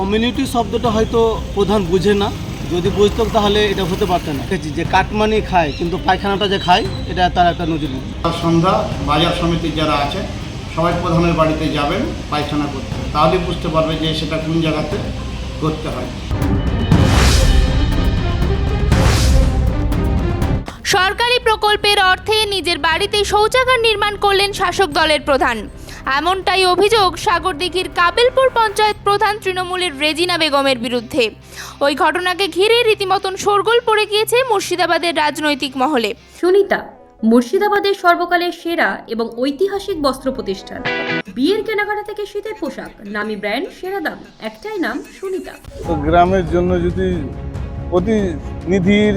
Community শব্দটা হয়তো প্রধান বুঝে না। যদি বুঝতো তাহলে এটা হতে পারতো না। দেখেছি যে কাটমানি খায় কিন্তু পায়খানাটা যে খায় এটা তার একটা নজির সন্ধ্যা বাজার সমিতির যারা আছে সবাই প্রধানের বাড়িতে যাবেন পায়খানা করতে। তাহলে বুঝতে পারবে যে সেটা কোন জায়গাতে করতে হয়। সরকারি প্রকল্পের অর্থে নিজের বাড়িতে শৌচাগার নির্মাণ করলেন শাসক দলের প্রধান। এমনটাই অভিযোগ সাগরদিঘির কাবিলপুর পঞ্চায়েত প্রধান তৃণমূলের রেজিনা বেগমের বিরুদ্ধে। ওই ঘটনাকে ঘিরে রীতিমতন শোরগোল পড়ে গিয়েছে মুর্শিদাবাদের রাজনৈতিক মহলে। সুনিতা মুর্শিদাবাদের সর্বকালের সেরা এবং ঐতিহাসিক বস্ত্র প্রতিষ্ঠান। বিয়ের কেনাকাটা থেকে শীতের পোশাক নামি ব্র্যান্ড সেরা দাম একটাই নাম সুনিতা। তো গ্রামের জন্য যদি প্রতিনিধির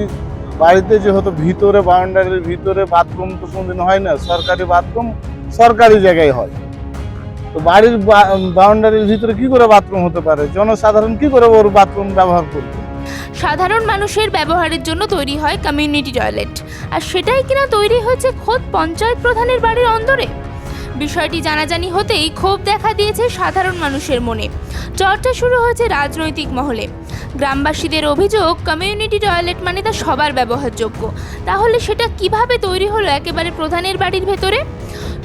বাড়িতে যে হতো ভিতরে বাউন্ডারির ভিতরে বাথরুম তো কোনদিন হয় না সরকারি বাথরুম সরকারি জায়গায় হয়। তো বাড়ির বাউন্ডারির ভিতরে কি করে বাথরুম হতে পারে? জনসাধারণ কি করে ওর বাথরুম ব্যবহার করবে? সাধারণ মানুষের ব্যবহারের জন্য তৈরি হয় কমিউনিটি টয়লেট আর সেটাই কিনা তৈরি হয়েছে খোদ পঞ্চায়েত প্রধানের বাড়ির অন্দরে? বিষয়টি জানাজানি হতেই ক্ষোভ দেখা দিয়েছে সাধারণ মানুষের মনে। চর্চা শুরু হয়েছে রাজনৈতিক মহলে। গ্রামবাসীদের অভিযোগ কমিউনিটি টয়লেট মানে তা সবার ব্যবহারযোগ্য। তাহলে সেটা কীভাবে তৈরি হলো একেবারে প্রধানের বাড়ির ভেতরে?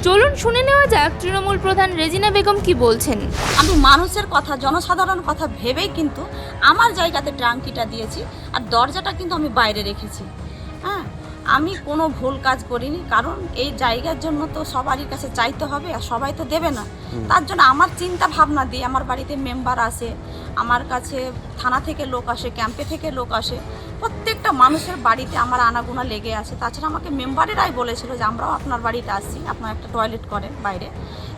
চলুন শুনে নেওয়া যাক, তৃণমূল প্রধান রেজিনা বেগম কি বলছেন? আমি মানুষের কথা জনসাধারণ কথা ভেবেই কিন্তু আমার জায়গাতে ট্রাঙ্কিটা দিয়েছি আর দরজাটা কিন্তু আমি বাইরে রেখেছি। আমি কোনো ভুল কাজ করিনি কারণ এই জায়গার জন্য তো সবারই কাছে চাইতে হবে আর সবাই তো দেবে না। তার জন্য আমার চিন্তা ভাবনা দিয়ে আমার বাড়িতে মেম্বার আসে আমার কাছে থানা থেকে লোক আসে ক্যাম্পে থেকে লোক আসে প্রত্যেকটা মানুষের বাড়িতে আমার আনাগোনা লেগে আছে। তাছাড়া আমাকে মেম্বারেরাই বলেছিল যে আমরাও আপনার বাড়িতে আসছি, আপনার একটা টয়লেট করেন বাইরে।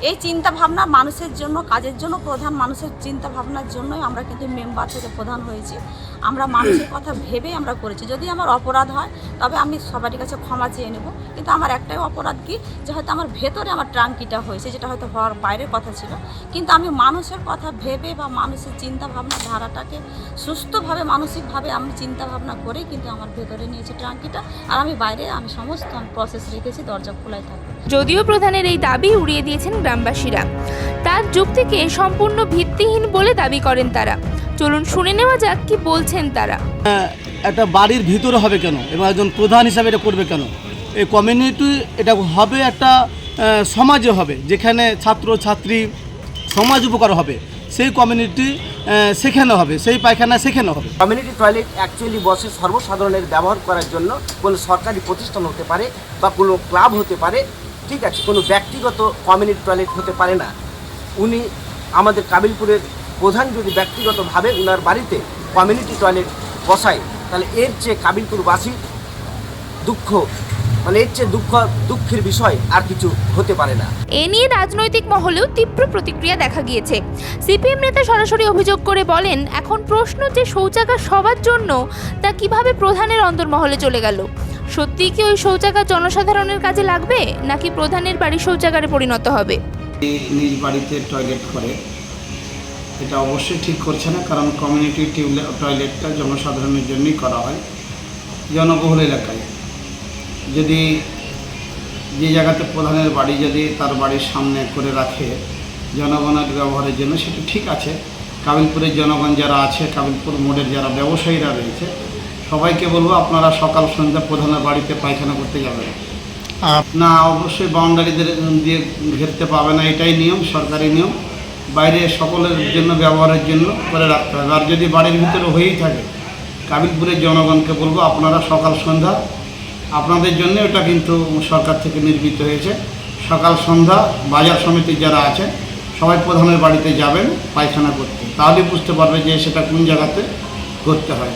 এই চিন্তা ভাবনা মানুষের জন্য, কাজের জন্য, প্রধান মানুষের চিন্তা ভাবনার জন্যই আমরা কিন্তু মেম্বার থেকে প্রধান হয়েছি। আমরা মানুষের কথা ভেবেই আমরা করেছি। যদি আমার অপরাধ হয়, তবে আমি সবারই কাছে ক্ষমা চেয়ে নেব। কিন্তু আমার একটাই অপরাধ কি? যে হয়তো আমার ভেতরে আমার ট্রাঙ্কিটা হয়েছে, যেটা হয়তো হওয়ার বাইরের কথা ছিল। কিন্তু আমি মানুষের কথা ভেবে বা মানুষের চিন্তা ভাবনা ধারাটাকে সুস্থভাবে, মানসিকভাবে আমি চিন্তা ভাবনা করেই কিন্তু আমার ভেতরে নিয়েছি ট্রাঙ্কিটা। আর আমি বাইরে আমি সমস্ত প্রসেস রেখেছি দরজা খোলাই থাকবে। যদিও প্রধানের এই দাবি উড়িয়ে দিয়েছেন গ্রামবাসীরা। তার যুক্তিকে সম্পূর্ণ ভিত্তিহীন বলে দাবি করেন তারা। চলুন শুনে নেওয়া যাক কি বলছেন তারা। একটা বাড়ির ভিতরে হবে কেন? এবং একজন প্রধান হিসাবে এটা করবে কেন? এই কমিউনিটি এটা হবে একটা সমাজে হবে যেখানে ছাত্র ছাত্রী সমাজ উপকার হবে। সেই কমিউনিটি শেখানো হবে, সেই পায়খানা শেখানো হবে। কমিউনিটি টয়লেট অ্যাকচুয়ালি বসে সর্বসাধারণের ব্যবহার করার জন্য কোনো সরকারি প্রতিষ্ঠান হতে পারে বা কোনো ক্লাব হতে পারে, ঠিক আছে? কোনো ব্যক্তিগত কমিউনিটি টয়লেট হতে পারে না। উনি আমাদের কাবিলপুরের প্রধান যদি ব্যক্তিগতভাবে উনার বাড়িতে কমিউনিটি টয়লেট বসায়, তাহলে এর চেয়ে কাবিলপুরবাসী দুঃখ মানে এর চেয়ে দুঃখ দুঃখের বিষয় আর কিছু হতে পারে না। এ নিয়ে রাজনৈতিক মহলেও তীব্র প্রতিক্রিয়া দেখা গিয়েছে। সিপিএম নেতা সরাসরি অভিযোগ করে বলেন এখন প্রশ্ন যে শৌচাগার সবার জন্য তা কীভাবে প্রধানের অন্তর্মহলে চলে গেল? সত্যি কি ওই শৌচাগার জনসাধারণের কাজে লাগবে নাকি প্রধানের বাড়ির শৌচাগারে পরিণত হবে? নিজ বাড়িতে টয়লেট করে এটা অবশ্যই ঠিক করছে না কারণ কমিউনিটি টয়লেটটা জনসাধারণের জন্যই করা হয় জনবহুল এলাকায়। যদি যে জায়গাতে প্রধানের বাড়ি যদি তার বাড়ির সামনে করে রাখে জনগণের ব্যবহারের জন্য সেটা ঠিক আছে। কাবিলপুরের জনগণ যারা আছে কাবিলপুর মোড়ের যারা ব্যবসায়ীরা রয়েছে সবাইকে বলব আপনারা সকাল সন্ধ্যা প্রধানের বাড়িতে পায়খানা করতে যাবেন। না অবশ্যই বাউন্ডারিদের দিয়ে ঘেরতে পাবে না এটাই নিয়ম সরকারি নিয়ম। বাইরে সকলের জন্য ব্যবহারের জন্য করে রাখতে হবে। আর যদি বাড়ির ভিতরে হয়েই থাকে কাবিলপুরের জনগণকে বলব আপনারা সকাল সন্ধ্যা আপনাদের জন্য ওটা কিন্তু সরকার থেকে নির্মিত হয়েছে। সকাল সন্ধ্যা বাজার সমিতি যারা আছে সবাই প্রধানের বাড়িতে যাবেন পায়খানা করতে। তাহলে বুঝতে পারবে যে সেটা কোন জায়গাতে করতে হয়।